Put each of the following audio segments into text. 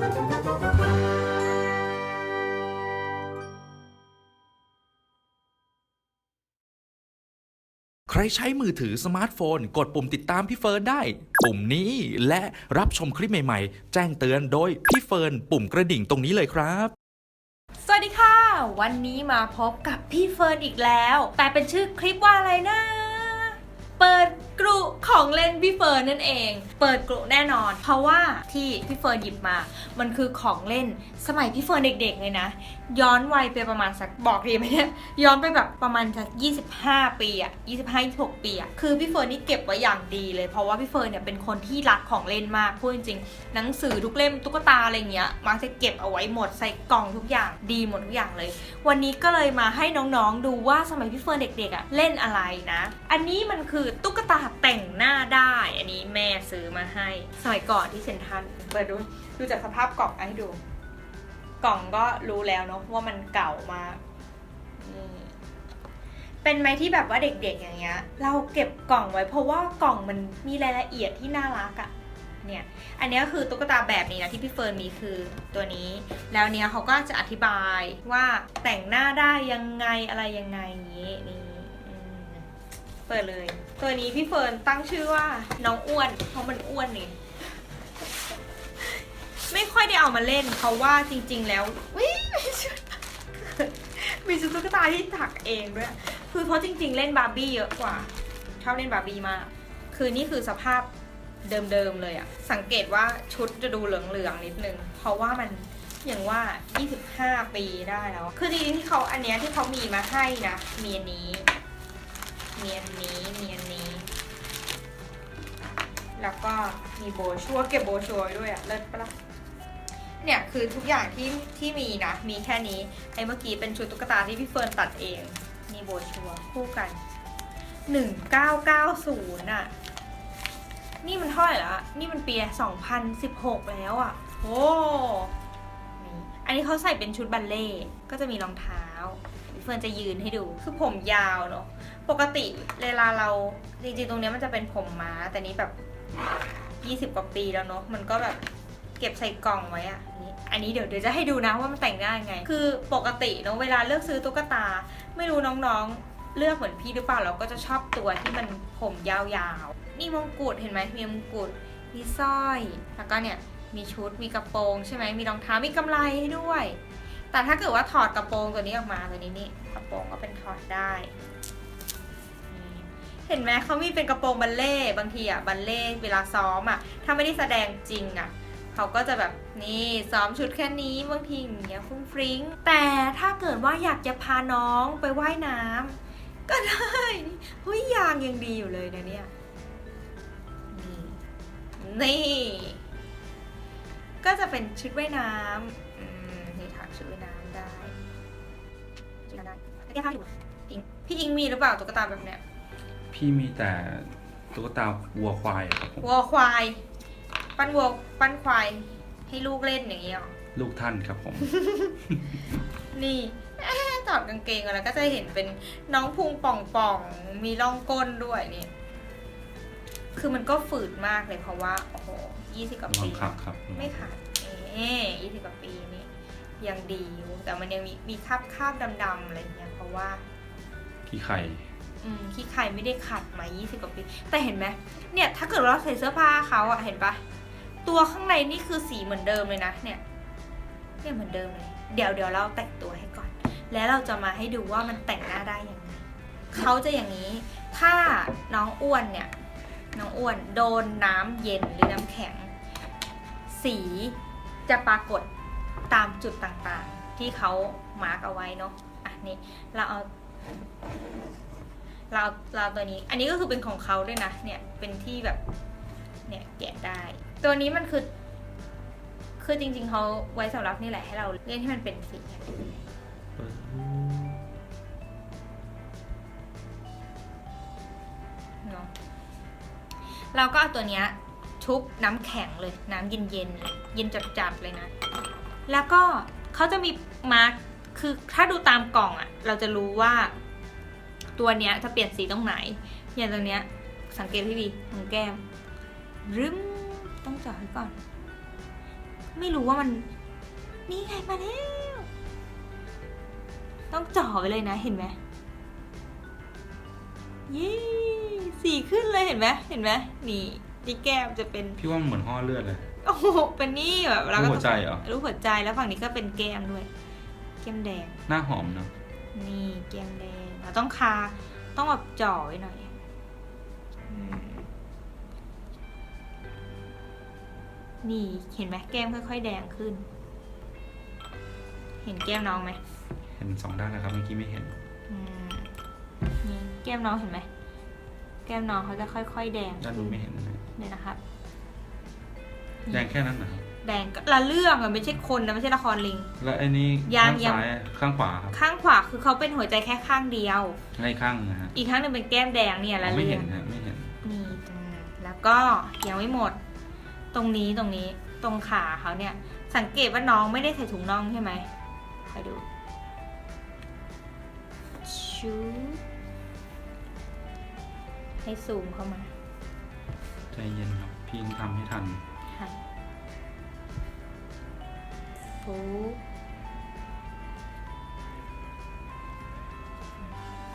ใครใช้มือถือสมาร์ทโฟน กดปุ่มติดตามพี่เฟิร์นได้ ปุ่มนี้และรับชมคลิปใหม่ๆ แจ้งเตือนโดยพี่เฟิร์นปุ่มกระดิ่งตรงนี้เลยครับ สวัสดีค่ะ วันนี้มาพบกับพี่เฟิร์นอีกแล้ว แต่เป็นชื่อคลิปว่าอะไรนะ เปิด ของเล่นพี่เฟิร์นนั่นเอง เปิดกรุแน่นอน เพราะว่าที่พี่เฟิร์นหยิบมา มันคือของเล่นสมัยพี่เฟิร์นเด็กๆเลยนะ ย้อนวัยไปประมาณสักบอกดีไหมเนี่ยย้อนไปแบบประมาณสัก25 ปีอะ25 26ปีอะคือพี่เฟิร์นนี่เก็บไว้อย่างดีเลย เพราะว่าพี่เฟิร์นเนี่ยเป็นคนที่รักของเล่นมากพูดจริงๆหนังสือทุกเล่มตุ๊กตาอะไรเงี้ยมักจะเก็บเอาไว้หมดใส่กล่องทุกอย่างดีหมดทุกอย่างเลย วันนี้ก็เลยมาให้น้องๆดูว่าสมัยพี่เฟิร์นเด็กๆอะเล่นอะไรนะ อันนี้มันคือตุ๊กตาแต่งหน้าได้ อันนี้แม่ซื้อมาให้ สมัยก่อนที่เซ็นทรัลเปิดดูดูจากสภาพกล่องให้ดู กล่องก็รู้แล้วเนาะว่ามันเก่ามากนี่เป็นไหมที่แบบว่าเด็กๆอย่างเงี้ย เราเก็บกล่องไว้เพราะว่ากล่องมันมีรายละเอียดที่น่ารักอะเนี่ย อันนี้ก็คือตุ๊กตาแบบนี้นะที่พี่เฟิร์นมีคือตัวนี้ แล้วเนี้ยเขาก็จะอธิบายว่าแต่งหน้าได้ยังไงอะไรยังไงอย่างนี้นี่ เปิดเลย ตัวนี้พี่เฟิร์นตั้งชื่อว่าน้องอ้วน เพราะมันอ้วนนี่ไม่ค่อยได้เอามาเล่น เพราะว่าจริง ๆ แล้ววิมีชุดมีชุดตุ๊กตาที่ถักเองด้วย คือเพราะจริง ๆ เล่นบาร์บี้เยอะกว่าชอบเล่นบาร์บี้มาก คือนี่คือสภาพเดิมๆเลยอะสังเกตว่าชุดจะดูเหลืองๆนิดนึง เพราะว่ามันอย่างว่า 25 ปีได้แล้ว คือจริงๆที่เขาอันเนี้ยที่เขามีมาให้นะ มีอันนี้ มีอันนี้มีอันนี้ แล้วก็มีโบชัวเก็บโบชัวด้วยอะเลิศปะล่ะเนี่ยคือทุกอย่างที่ที่มีนะ มีแค่นี้ไอ้เมื่อกี้เป็นชุดตุ๊กตาที่พี่เฟิร์นตัดเองนี่โบชัวคู่กัน 1990อะนี่มันเท่าไหร่ละนี่มันปี2016 แล้วอะโอ้นี่อันนี้เขาใส่เป็นชุดบัลเล่ก็จะมีรองเท้า ฟิร์นจะยืนให้ดู คือผมยาวเนาะ ปกติเวลาเราจริงๆตรงเนี้ยมันจะเป็นผมม้า แต่นี้แบบ 20 กว่าปีแล้วเนาะ มันก็แบบเก็บใส่กล่องไว้อะอันนี้เดี๋ยวเดี๋ยวจะให้ดูนะว่ามันแต่งได้ยังไง คือปกติเนาะเวลาเลือกซื้อตุ๊กตา ไม่รู้น้องๆ เลือกเหมือนพี่หรือเปล่าเราก็จะชอบตัวที่มันผมยาวๆ นี่มงกุฎเห็นไหมมีมงกุฎ มีสร้อย แล้วก็เนี่ยมีชุด มีกระโปรงใช่ไหมมีรองเท้า มีกำไลให้ด้วย แต่ถ้าเกิดว่าถอดกระโปรงตัวนี้ออกมาตัวนี้นี่ กระโปรงก็เป็นถอร์ดได้ เห็นไหมเขามีเป็นกระโปรงบัลเล่บางทีอะบัลเล่เวลาซ้อมอะ ถ้าไม่ได้แสดงจริงอะเขาก็จะแบบนี่ซ้อมชุดแค่นี้บางทีอย่างเงี้ยฟุ้งฟริ้ง แต่ถ้าเกิดว่าอยากจะพาน้องไปว่ายน้ำก็ได้นี่เฮ้ยยางยังดีอยู่เลยนะเนี่ยนี่นี่ก็จะเป็นชุดว่ายน้ำนี่ถักชุดว่ายน้ำ ว่ายน้ำได้ค่ะอยู่อิงพี่อิงมีหรือเปล่าตุ๊กตาแบบเนี้ยพี่มีแต่ตุ๊กตาวัวควายอะครับผมวัวควาย ปั้นวัวปั้นควาย ให้ลูกเล่นอย่างเงี้ยหรอลูกท่านครับผม นี่เอ๊ะถอดกางเกงแล้วก็จะเห็นเป็นน้องพุงป่องป่องๆมีร่องก้นด้วยนี่ คือมันก็ฝืดมากเลยเพราะว่า โอ้โหยี่สิบกว่าลอปี งขับครับ ไม่ขาดเอ๊ยี่สิบกว่าปีนี่ ยังดีอยู่แต่มันยังมีมีคราบคราบดำๆอะไรอย่างเงี้ยเพราะว่า ขี้ไข่ อืมขี้ใครไม่ได้ขัดมา 20 กว่าปี แต่เห็นไหมเนี่ย ถ้าเกิดว่าเราใส่เสื้อผ้าเขาอะเห็นปะตัวข้างในนี่คือสีเหมือนเดิมเลยนะ เนี่ย เนี่ยเหมือนเดิมเลย เดี๋ยวเดี๋ยวเราแต่งตัวให้ก่อน แล้วเราจะมาให้ดูว่ามันแต่งหน้าได้ยังไงเขาจะอย่างนี้ ถ้าน้องอ้วนเนี่ย น้องอ้วนโดนน้ำเย็นหรือน้ำแข็ง สีจะปรากฏ ตามจุดต่างๆ ที่เขามาร์กเอาไว้เนาะอะนี่เราเอาเราเราตัวนี้ อันนี้ก็คือเป็นของเขาด้วยนะ เนี่ย เป็นที่แบบ เนี่ย แกะได้ ตัวนี้มันคือ คือจริง ๆ เขาไว้สำหรับนี่แหละให้เราเล่นให้มันเป็นสีเนาะ เราก็เอาตัวเนี้ยชุบน้ำแข็งเลย น้ำเย็นๆเลย เย็นจัดๆเลยนะ แล้วก็เขาจะมีมาร์คคือถ้าดูตามกล่องอะเราจะรู้ว่า ตัวเนี้ยจะเปลี่ยนสีตรงไหน อย่างตัวเนี้ย สังเกตพี่ดีของแก้มรึมต้องจาะให้ก่อน ไม่รู้ว่ามันนี่ไงมาแล้ว ต้องจ่อไปเลยนะเห็นไหมเย้สีขึ้นเลยเห็นไหมเห็นไหมนี่ที่แก้มจะเป็น พี่ว่ามันเหมือนห่อเลือดเลย โอ้โหเป็นนี่แบบรูปหัวใจเหรอ รูปหัวใจแล้วฝั่งนี้ก็เป็นแก้มด้วย แก้มแดง หน้าหอมเนอะนี่แก้มแดง เราต้องคา ต้องแบบจ่อไว้หน่อยอืมนี่เห็นไหมแก้มค่อย ๆ แดงขึ้น เห็นแก้มน้องไหมเห็นสองด้านนะครับเมื่อกี้ไม่เห็น อืมนี่แก้มน้องเห็นไหม แก้มน้องเขาจะค่อย ๆ แดงด้านนู้นไม่เห็นนะ เนี่ยนะครับ แดงแค่นั้นนะครับแดงก็ละเรื่องอะไม่ใช่คนนะไม่ใช่ละครลิง แล้วไอ้นี่ยังข้างยัง ซ้ายข้างขวาครับข้างขวาคือเขาเป็นหัวใจแค่ข้างเดียว ในข้างนะฮะอีกข้างหนึ่งเป็นแก้มแดงเนี่ยอ๋ละอไม่เรื่เห็อนงนะไม่เห็นนี่ตรงนั้นแล้วก็ยังไม่หมด ตรงนี้ตรงนี้ตรงขาเขาเนี่ย สังเกตว่าน้องไม่ได้ใส่ถุงน่องใช่ไหมคอยดูชูให้ซูมเข้ามา ใจเย็นครับพี่ยังทำให้ทัน ค่ะ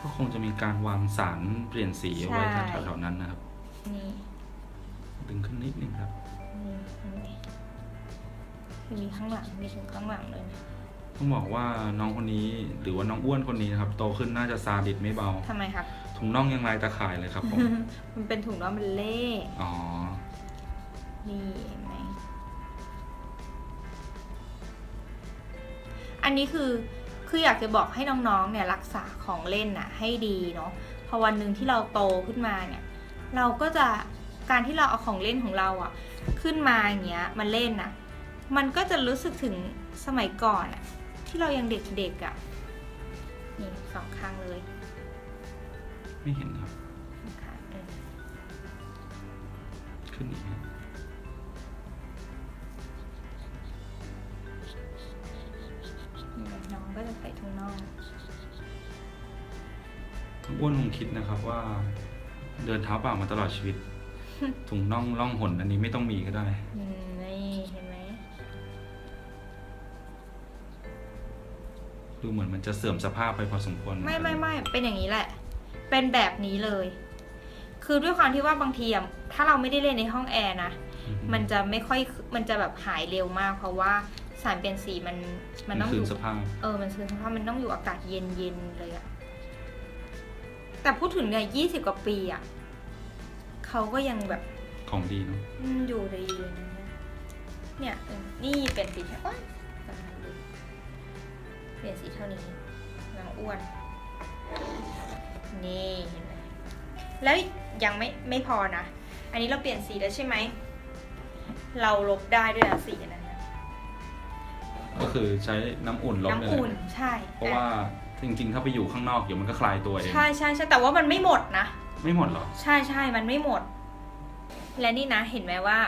ฟูก็คงจะมีการวางสารเปลี่ยนสีเอาไว้แถวๆนั้นนะครับ นี่ดึงขึ้นนิดนึงครับ นี่เห็นไหมคือมีข้างหลังมีถึงข้างหลังเลยนะต้องบอกว่าน้องคนนี้หรือว่าน้องอ้วนคนนี้นะครับ โตขึ้นน่าจะซาดิสไม่เบา ทำไมครับ ถุงน่องยังลายตาข่ายเลยครับผม มันเป็นถุงน่องมันเล่ อ๋อ นี่ อันนี้คือคืออยากจะบอกให้น้องๆเนี่ยรักษาของเล่นน่ะให้ดีเนาะพอวันหนึ่งที่เราโตขึ้นมาเนี่ย เราก็จะการที่เราเอาของเล่นของเราอะขึ้นมาอย่างเงี้ยมาเล่นน่ะ มันก็จะรู้สึกถึงสมัยก่อนอะที่เรายังเด็กๆอะนี่สองข้างเลยไม่เห็นครับสองข้างเออขึ้นอีกนะนี่ จะใส่ถุงน่องน้องอ้วนคงคิดนะครับว่า เดินเท้าเปล่ามาตลอดชีวิต ถุงน่องล่องหนอันนี้ไม่ต้องมีก็ได้ อืมนี่เห็นไหมดูเหมือนมันจะเสื่อมสภาพไปพอสมควรไม่ไม่ไม่เป็นอย่างนี้แหละ เป็นแบบนี้เลย คือด้วยความที่ว่าบางทีอะถ้าเราไม่ได้เล่นในห้องแอร์นะอือฮึมันจะไม่ค่อย มันจะแบบหายเร็วมาก เพราะว่า สารเปลี่ยนสีมันมัมันนต้องอคืนยู่สภาพ เออมันคืนสภาพมันต้องอยู่อากาศเย็นเย็นๆเลยอะแต่พูดถึงเนี่ยยี่สิบกว่าปีอะเขาก็ยังแบบของดีเนาะอืมอยู่ดีเลยนะเนี่ยเออนี่เปลี่ยนสีแค่ว้ายตายเลยเปลี่ยนสีเท่านี้นางอ้วน นี่เห็นไหมแล้วยังไม่ไม่พอนะ อันนี้เราเปลี่ยนสีแล้วใช่ไหม เราลบได้ด้วยนะสีอันนั้นนะ ก็คือใช้น้ำอุ่นลบเลยน้ำอุ่นใช่เพราะว่าจริงๆ ถ้าไปอยู่ข้างนอกเดี๋ยวมันก็คลายตัวเอง ใช่ใช่ใช่แต่ว่ามันไม่หมดนะ ไม่หมดหรอ ใช่ใช่มันไม่หมด และนี่นะเห็นไหมว่า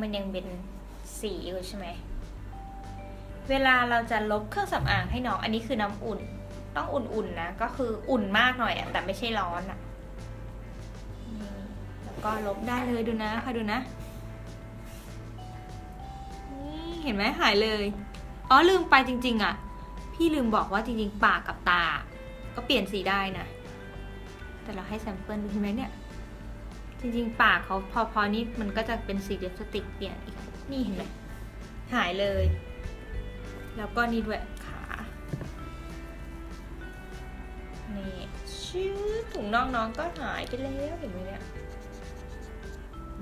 มันยังเป็นสีอยู่ใช่ไหม เวลาเราจะลบเครื่องสำอางให้น้อง อันนี้คือน้ำอุ่น ต้องอุ่นๆนะ ก็คืออุ่นมากหน่อยอะแต่ไม่ใช่ร้อนอะนี่แล้วก็ลบได้เลยดูนะค่ะดูนะ นี่เห็นไหมหายเลย อ๋อลืมไปจริง ๆอะพี่ลืมบอกว่าจริง ๆ ปากกับตา ก็เปลี่ยนสีได้นะ แต่เราให้แซมเปิลดูเห็นไหมเนี่ย จริง ๆ ปากเขาพอพอนี่มันก็จะเป็นสีลิปสติกเปลี่ยนอีก นี่เห็นไหมหายเลย แล้วก็นี่ด้วยขานี่ชื่อถุงน่องน้องก็หายไปแล้วเห็นไหมเนี่ย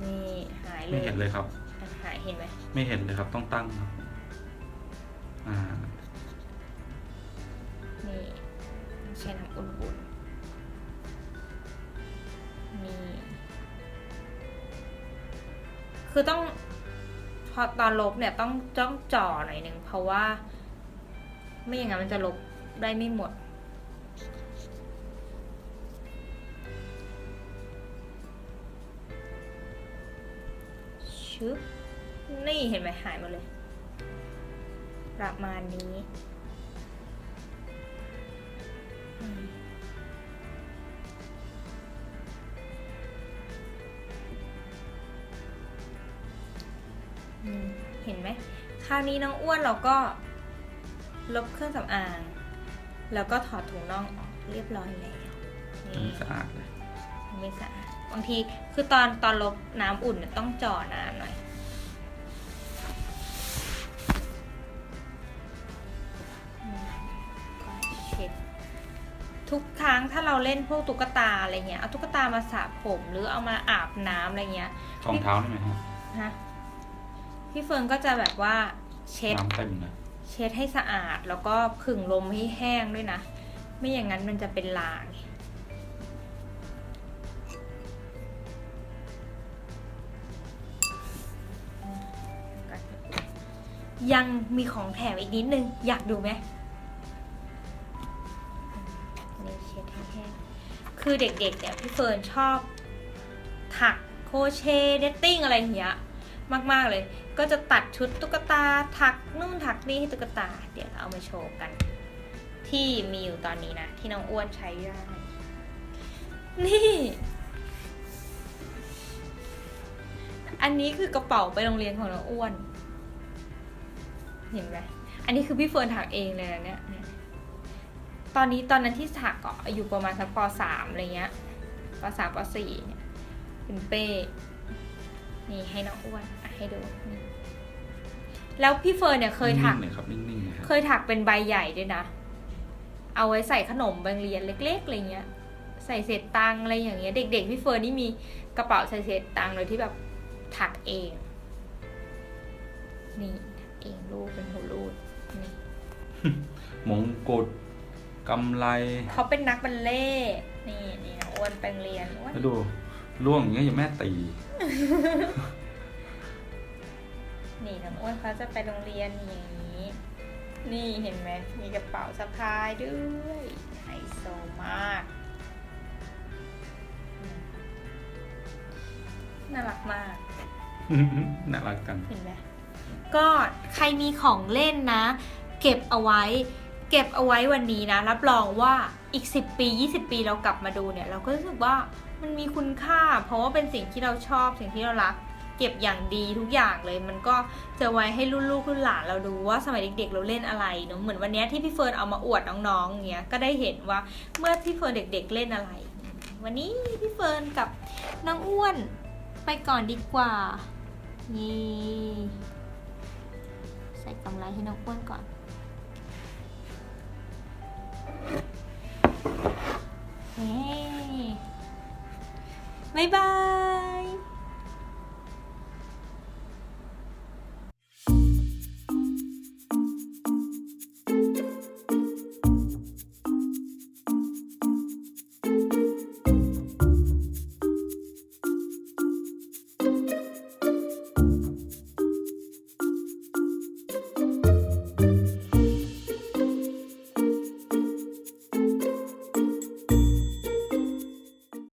นี่หายเลไม่ยเห็นเลยครับ อะหายเห็นไหม ไม่เห็นเลยครับต้องตั้งครับ อ่านี่ใช้น้ำอุ่นๆนี่คือต้องพอตอนลบเนี่ยต้องจ้องจ่อหน่อยหนึ่งเพราะว่า ไม่อย่างนั้นมันจะลบได้ไม่หมดชึบนี่เห็นไหมหายหมดเลย ประมาณนี้อืมอืมเห็นไหมราวนี้น้องอ้วนเราก็ลบเครื่องสำอาง แล้วก็ถอดถุงน่องออกเรียบร้อยแล้วมันนี่สะอาดเลยไม่สะอาดบางทีคือตอนตอนลบน้ำอุ่นเนี่ยต้องจ่อนานหน่อย ทุกครั้งถ้าเราเล่นพวกตุ๊กตาอะไรเงี้ยเอาตุ๊กตามาสระผมหรือเอามาอาบน้ำอะไรเงี้ยรองเท้าได้ไหมฮะฮะพี่เฟิร์นก็จะแบบว่าเช็ดน้ำเต็มเลยเช็ดให้สะอาดแล้วก็ผึ่งลมให้แห้งด้วยนะ ไม่อย่างนั้นมันจะเป็นลางยังมีของแถมอีกนิดนึง อยากดูไหม คือเด็กๆเนี่ยพี่เฟิร์นชอบถักโคเชเดตติ้งอะไรอย่างเงี้ยมากๆเลย ก็จะตัดชุดตุ๊กตาถักนู่นถักนี่ให้ตุ๊กตา เดี๋ยวเอามาโชว์กัน ที่มีอยู่ตอนนี้นะ ที่น้องอ้วนใช้ได้นี่ อันนี้คือกระเป๋าไปโรงเรียนของน้องอ้วน เห็นไหมอันนี้คือพี่เฟิร์นถักเองเลยนะเนี่ยเนี่ย ตอนนี้ตอนนั้นที่ถักก็อายุประมาณสักปสามอะไรเงี้ยปสามปสี่เนี่ยเป็นเป้ นี่ให้น้องอ้วนอะให้ดูนี่แล้วพี่เฟิร์นเนี่ยเคยถัก นิ่งๆเลยครับนิ่งๆเลยครับเคยถักเป็นใบใหญ่ด้วยนะ เอาไว้ใส่ขนมใบเรียนเล็กๆอะไรเงี้ย ใส่เศษตังค์อะไรอย่างเงี้ย เด็ก ๆ พี่เฟิร์นนี่มีกระเป๋าใส่เศษตังค์เลยที่แบบถักเอง นี่ถักเองรูปเป็นหัวรูดนี่ มงกุฎ กำไรเขาเป็นนักบัลเล่ต์นี่นี่น้องอ้วนไปโรงเรียนอ้วนแล้วดูล่วงอย่างเงี้ยอย่าแม่ตี นี่น้องอ้วนเขาจะไปโรงเรียนอย่างนี้ นี่เห็นไหมมีกระเป๋าสะพายด้วยไฮโซมากอืมน่ารักมาก น่ารักกัน เห็นไหมก็ใครมีของเล่นนะ เก็บเอาไว้ เก็บเอาไว้วันนี้นะ รับรองว่าอีก 10 ปี 20 ปีเรากลับมาดูเนี่ย เราก็รู้สึกว่ามันมีคุณค่า เพราะว่าเป็นสิ่งที่เราชอบสิ่งที่เรารัก เก็บอย่างดีทุกอย่างเลย มันก็จะไว้ให้รุ่นลูกรุ่นหลานเราดูว่าสมัยเด็กๆ เราเล่นอะไรเนอะเหมือนวันนี้ที่พี่เฟิร์นเอามาอวดน้องๆอย่างเงี้ยก็ได้เห็นว่าเมื่อพี่เฟิร์นเด็ก ๆ เล่นอะไร วันนี้พี่เฟิร์นกับน้องอ้วนไปก่อนดีกว่านี่ใส่กำไรให้น้องอ้วนก่อน นี่บ๊ายบาย